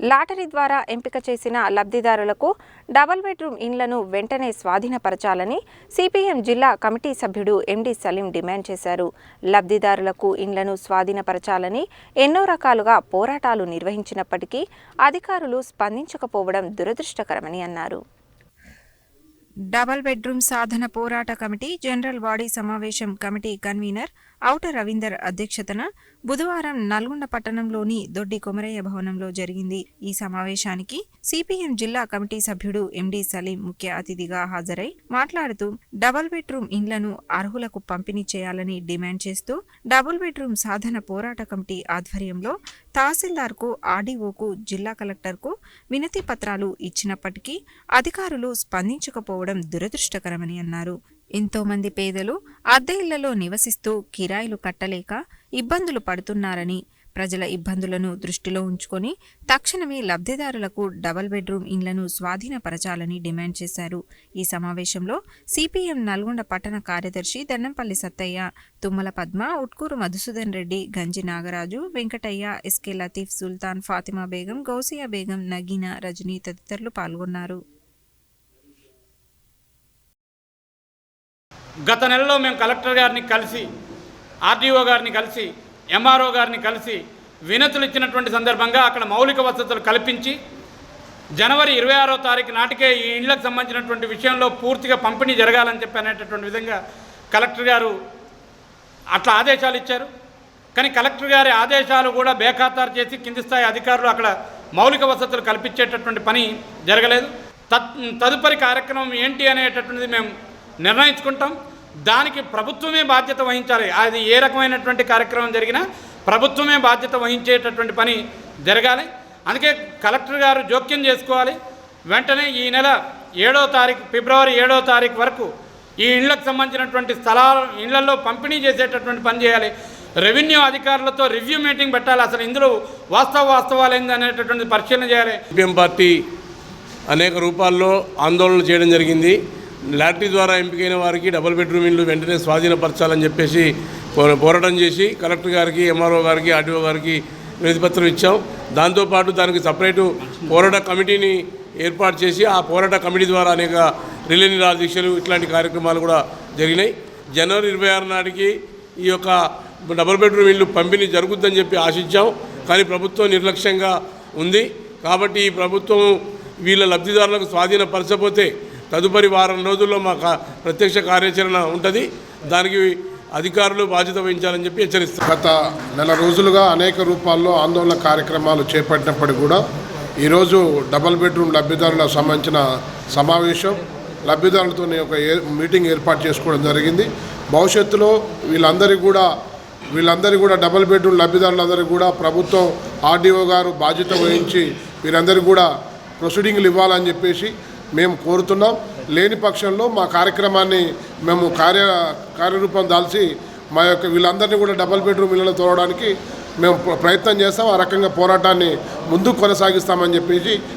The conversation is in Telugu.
లాటరీ ద్వారా ఎంపిక చేసిన లబ్ధిదారులకు డబల్ బెడ్రూమ్ ఇండ్లను వెంటనే స్వాధీనపరచాలని సిపిఎం జిల్లా కమిటీ సభ్యుడు ఎండి సలీం డిమాండ్ చేశారు. లబ్ధిదారులకు ఇండ్లను స్వాధీనపరచాలని ఎన్నో రకాలుగా పోరాటాలు నిర్వహించినప్పటికీ అధికారులు స్పందించకపోవడం దురదృష్టకరమని అన్నారు. డబల్ బెడ్రూమ్ సాధన పోరాట కమిటీ జనరల్ బాడీ సమావేశం కమిటీ కన్వీనర్ ఔట రవీందర్ అధ్యక్షతన బుధవారం నల్గొండ పట్టణంలోని దొడ్డి కొమరయ్య భవనంలో జరిగింది. ఈ సమావేశానికి సిపిఎం జిల్లా కమిటీ సభ్యుడు ఎండి సలీం ముఖ్య అతిథిగా హాజరై మాట్లాడుతూ డబల్ బెడ్రూమ్ ఇండ్లను అర్హులకు పంపిణీ చేయాలని డిమాండ్ చేస్తూ డబుల్ బెడ్రూమ్ సాధన పోరాట కమిటీ ఆధ్వర్యంలో తహసీల్దార్కు ఆర్డీఓకు జిల్లా కలెక్టర్కు వినతి పత్రాలు ఇచ్చినప్పటికీ అధికారులు స్పందించకపోవడం దురదృష్టకరమని అన్నారు. ఎంతో మంది పేదలు అద్దె ఇళ్ళలో నివసిస్తూ కిరాయిలు కట్టలేక ఇబ్బందులు పడుతున్నారని ప్రజల ఇబ్బందులను దృష్టిలో ఉంచుకొని తక్షణమే లబ్ధిదారులకు డబల్ బెడ్రూమ్ ఇండ్లను స్వాధీనపరచాలని డిమాండ్ చేశారు. ఈ సమావేశంలో సిపిఎం నల్గొండ పట్టణ కార్యదర్శి దండంపల్లి సత్తయ్య తుమ్మల పద్మ ఉట్కూరు మధుసూదన్ రెడ్డి గంజి నాగరాజు వెంకటయ్య ఎస్కే లతీఫ్ సుల్తాన్ ఫాతిమా బేగం గౌసియా బేగం నగీనా రజనీ తదితరులు పాల్గొన్నారు. గత నెలలో మేము కలెక్టర్ గారిని కలిసి ఆర్డీఓ గారిని కలిసి ఎంఆర్ఓ గారిని కలిసి వినతులు ఇచ్చినటువంటి సందర్భంగా అక్కడ మౌలిక వసతులు కల్పించి జనవరి ఇరవై ఆరో తారీఖు నాటికే ఈ ఇండ్లకు సంబంధించినటువంటి విషయంలో పూర్తిగా పంపిణీ జరగాలని చెప్పి అనేటటువంటి విధంగా కలెక్టర్ గారు అట్లా ఆదేశాలు ఇచ్చారు. కానీ కలెక్టర్ గారి ఆదేశాలు కూడా బేఖాతారు చేసి కింది స్థాయి అధికారులు అక్కడ మౌలిక వసతులు కల్పించేటటువంటి పని జరగలేదు. తదుపరి కార్యక్రమం ఏంటి అనేటటువంటిది మేము నిర్ణయించుకుంటాం. దానికి ప్రభుత్వమే బాధ్యత వహించాలి. అది ఏ రకమైనటువంటి కార్యక్రమం జరిగినా ప్రభుత్వమే బాధ్యత వహించేటటువంటి పని జరగాలి. అందుకే కలెక్టర్ గారు జోక్యం చేసుకోవాలి. వెంటనే ఈ నెల ఏడో తారీఖు ఫిబ్రవరి ఏడో తారీఖు వరకు ఈ ఇళ్ళకు సంబంధించినటువంటి స్థలాలు ఇళ్ళలో పంపిణీ చేసేటటువంటి పని చేయాలి. రెవెన్యూ అధికారులతో రివ్యూ మీటింగ్ పెట్టాలి. అసలు ఇందులో వాస్తవ వాస్తవాలు ఏంది అనేటటువంటి పరిశీలన చేయాలి. సిపిఎం పార్టీ అనేక రూపాల్లో ఆందోళన చేయడం జరిగింది. లాటరీ ద్వారా ఎంపికైన వారికి డబుల్ బెడ్రూమ్ ఇల్లు వెంటనే స్వాధీనపరచాలని చెప్పేసి పో- పోరాటం చేసి కలెక్టర్ గారికి ఎంఆర్ఓ గారికి ఆర్డీఓ గారికి వినతిపత్రం ఇచ్చాం. దాంతోపాటు దానికి సపరేటు పోరాట కమిటీని ఏర్పాటు చేసి ఆ పోరాట కమిటీ ద్వారా అనేక రిలే నిరాహార దీక్షలు ఇట్లాంటి కార్యక్రమాలు కూడా జరిగినాయి. జనవరి ఇరవై ఆరు నాటికి ఈ యొక్క డబుల్ బెడ్రూమ్ ఇల్లు పంపిణీ జరుగుద్దని చెప్పి ఆశించాం. కానీ ప్రభుత్వం నిర్లక్ష్యంగా ఉంది. కాబట్టి ఈ ప్రభుత్వం వీళ్ళ లబ్ధిదారులకు స్వాధీనపరచపోతే తదుపరి వారం రోజుల్లో మా ప్రత్యక్ష కార్యాచరణ ఉంటుంది. దానికి అధికారులు బాధ్యత వహించాలని చెప్పి హెచ్చరిస్తారు గత నెల రోజులుగా అనేక రూపాల్లో ఆందోళన కార్యక్రమాలు చేపట్టినప్పటికీ కూడా ఈరోజు డబల్ బెడ్రూమ్ లబ్ధిదారులకు సంబంధించిన సమావేశం లబ్ధిదారులతో ఒక ఏ- మీటింగ్ ఏర్పాటు చేసుకోవడం జరిగింది. భవిష్యత్తులో వీళ్ళందరికీ కూడా వీళ్ళందరికీ కూడా డబల్ బెడ్రూమ్ లబ్ధిదారులందరికీ కూడా ప్రభుత్వం ఆర్డీఓ గారు బాధ్యత వహించి వీరందరికీ కూడా ప్రొసీడింగ్లు ఇవ్వాలని చెప్పేసి మేము కోరుతున్నాం. లేని పక్షంలో మా కార్యక్రమాన్ని మేము కార్య కార్యరూపం దాల్చి మా యొక్క వీళ్ళందరినీ కూడా డబల్ బెడ్రూమ్ ఇళ్ళలో తోడడానికి మేము ప్రయత్నం చేస్తాం. ఆ రకంగా పోరాటాన్ని ముందుకు కొనసాగిస్తామని చెప్పేసి